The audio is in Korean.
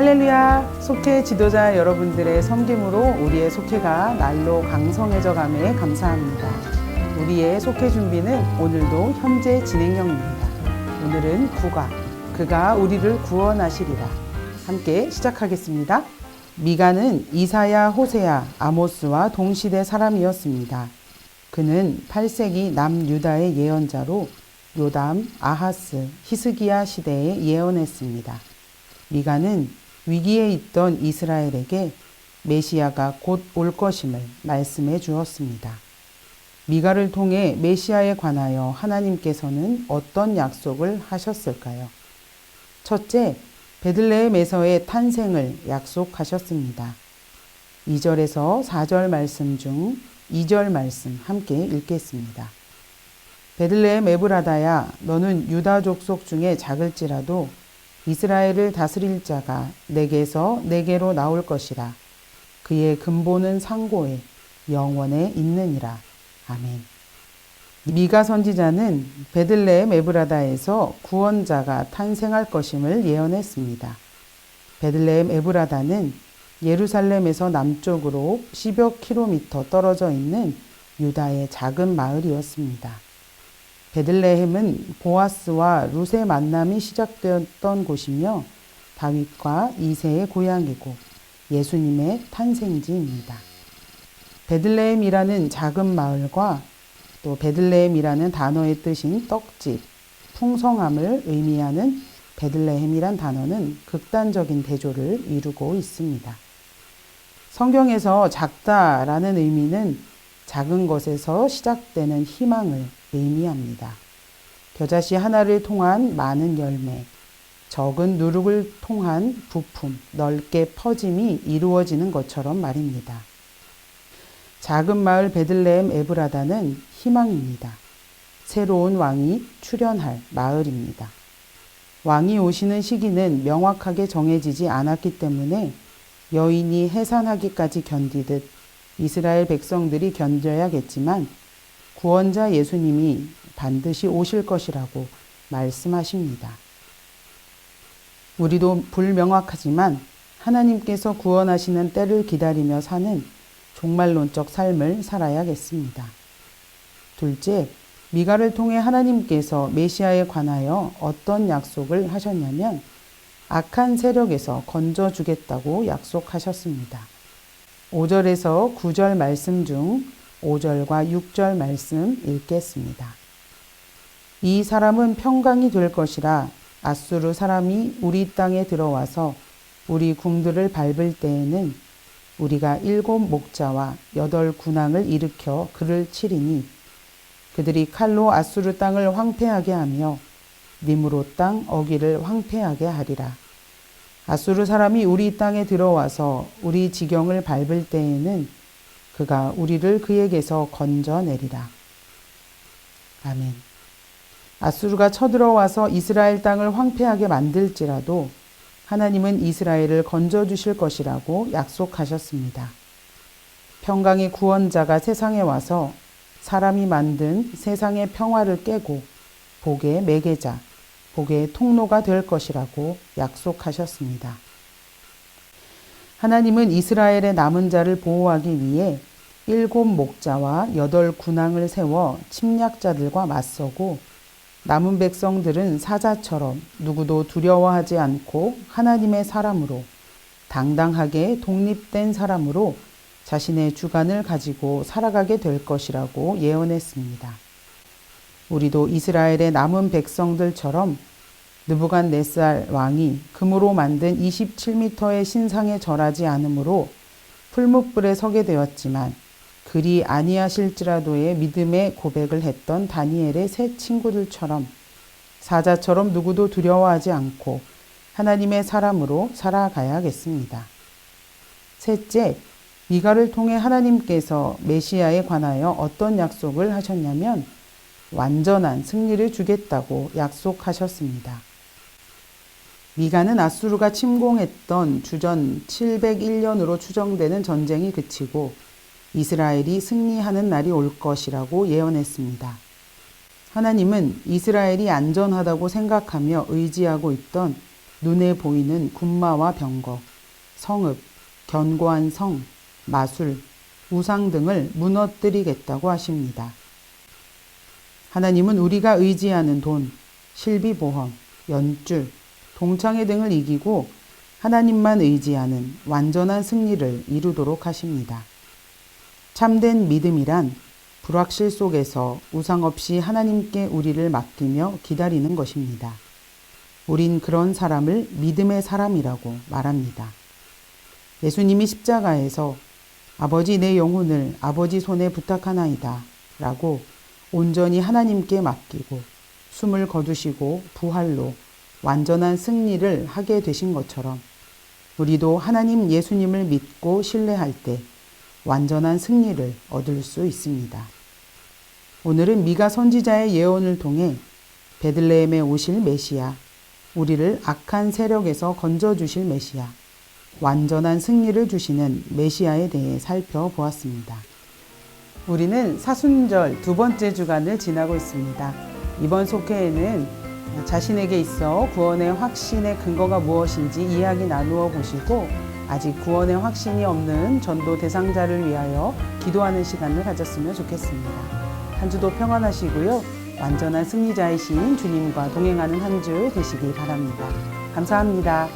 할렐루야! 속회 지도자 여러분들의 섬김으로 우리의 속회가 날로 강성해져 감에 감사합니다. 우리의 속회 준비는 오늘도 현재 진행형입니다. 오늘은 구가 그가 우리를 구원하시리라. 함께 시작하겠습니다. 미가는 이사야, 호세야, 아모스와 동시대 사람이었습니다. 그는 8세기 남유다의 예언자로 요담, 아하스, 히스기야 시대에 예언했습니다. 미가는 위기에 있던 이스라엘에게 메시아가 곧 올 것임을 말씀해 주었습니다. 미가를 통해 메시아에 관하여 하나님께서는 어떤 약속을 하셨을까요? 첫째, 베들레헴에서의 탄생을 약속하셨습니다. 2절에서 4절 말씀 중 2절 말씀 함께 읽겠습니다. 베들레헴 에브라다야 너는 유다 족속 중에 작을지라도 이스라엘을 다스릴 자가 내게서 내게로 나올 것이라 그의 근본은 상고에 영원에 있느니라 아멘. 미가 선지자는 베들레헴 에브라다에서 구원자가 탄생할 것임을 예언했습니다. 베들레헴 에브라다는 예루살렘에서 남쪽으로 10여 킬로미터 떨어져 있는 유다의 작은 마을이었습니다. 베들레헴은 보아스와 룻의 만남이 시작되었던 곳이며 다윗과 이세의 고향이고 예수님의 탄생지입니다. 베들레헴이라는 작은 마을과 또 베들레헴이라는 단어의 뜻인 떡집, 풍성함을 의미하는 베들레헴이란 단어는 극단적인 대조를 이루고 있습니다. 성경에서 작다라는 의미는 작은 것에서 시작되는 희망을 의미합니다. 겨자씨 하나를 통한 많은 열매, 적은 누룩을 통한 부품, 넓게 퍼짐이 이루어지는 것처럼 말입니다. 작은 마을 베들레헴 에브라다는 희망입니다. 새로운 왕이 출현할 마을입니다. 왕이 오시는 시기는 명확하게 정해지지 않았기 때문에 여인이 해산하기까지 견디듯 이스라엘 백성들이 견뎌야겠지만 구원자 예수님이 반드시 오실 것이라고 말씀하십니다. 우리도 불명확하지만 하나님께서 구원하시는 때를 기다리며 사는 종말론적 삶을 살아야겠습니다. 둘째, 미가를 통해 하나님께서 메시아에 관하여 어떤 약속을 하셨냐면 악한 세력에서 건져주겠다고 약속하셨습니다. 5절에서 9절 말씀 중 5절과 6절 말씀 읽겠습니다. 이 사람은 평강이 될 것이라 아수르 사람이 우리 땅에 들어와서 우리 궁들을 밟을 때에는 우리가 일곱 목자와 여덟 군왕을 일으켜 그를 치리니 그들이 칼로 아수르 땅을 황폐하게 하며 니무로 땅 어기를 황폐하게 하리라. 아수르 사람이 우리 땅에 들어와서 우리 지경을 밟을 때에는 그가 우리를 그에게서 건져내리라. 아멘. 아수르가 쳐들어와서 이스라엘 땅을 황폐하게 만들지라도 하나님은 이스라엘을 건져주실 것이라고 약속하셨습니다. 평강의 구원자가 세상에 와서 사람이 만든 세상의 평화를 깨고 복의 매개자, 복의 통로가 될 것이라고 약속하셨습니다. 하나님은 이스라엘의 남은 자를 보호하기 위해 일곱 목자와 여덟 군왕을 세워 침략자들과 맞서고 남은 백성들은 사자처럼 누구도 두려워하지 않고 하나님의 사람으로 당당하게 독립된 사람으로 자신의 주관을 가지고 살아가게 될 것이라고 예언했습니다. 우리도 이스라엘의 남은 백성들처럼 느부갓네살 왕이 금으로 만든 27m의 신상에 절하지 않으므로 풀무불에 서게 되었지만 그리 아니하실지라도의 믿음의 고백을 했던 다니엘의 세 친구들처럼 사자처럼 누구도 두려워하지 않고 하나님의 사람으로 살아가야겠습니다. 셋째, 미가를 통해 하나님께서 메시아에 관하여 어떤 약속을 하셨냐면 완전한 승리를 주겠다고 약속하셨습니다. 미가는 아수르가 침공했던 주전 701년으로 추정되는 전쟁이 그치고 이스라엘이 승리하는 날이 올 것이라고 예언했습니다. 하나님은 이스라엘이 안전하다고 생각하며 의지하고 있던 눈에 보이는 군마와 병거, 성읍, 견고한 성, 마술, 우상 등을 무너뜨리겠다고 하십니다. 하나님은 우리가 의지하는 돈, 실비보험, 연줄, 동창회 등을 이기고 하나님만 의지하는 완전한 승리를 이루도록 하십니다. 참된 믿음이란 불확실 속에서 우상 없이 하나님께 우리를 맡기며 기다리는 것입니다. 우린 그런 사람을 믿음의 사람이라고 말합니다. 예수님이 십자가에서 아버지 내 영혼을 아버지 손에 부탁하나이다 라고 온전히 하나님께 맡기고 숨을 거두시고 부활로 완전한 승리를 하게 되신 것처럼 우리도 하나님 예수님을 믿고 신뢰할 때 완전한 승리를 얻을 수 있습니다. 오늘은 미가 선지자의 예언을 통해 베들레헴에 오실 메시아, 우리를 악한 세력에서 건져 주실 메시아, 완전한 승리를 주시는 메시아에 대해 살펴보았습니다. 우리는 사순절 두 번째 주간을 지나고 있습니다. 이번 속회에는 자신에게 있어 구원의 확신의 근거가 무엇인지 이야기 나누어 보시고 아직 구원의 확신이 없는 전도 대상자를 위하여 기도하는 시간을 가졌으면 좋겠습니다. 한 주도 평안하시고요. 완전한 승리자이신 주님과 동행하는 한 주 되시길 바랍니다. 감사합니다.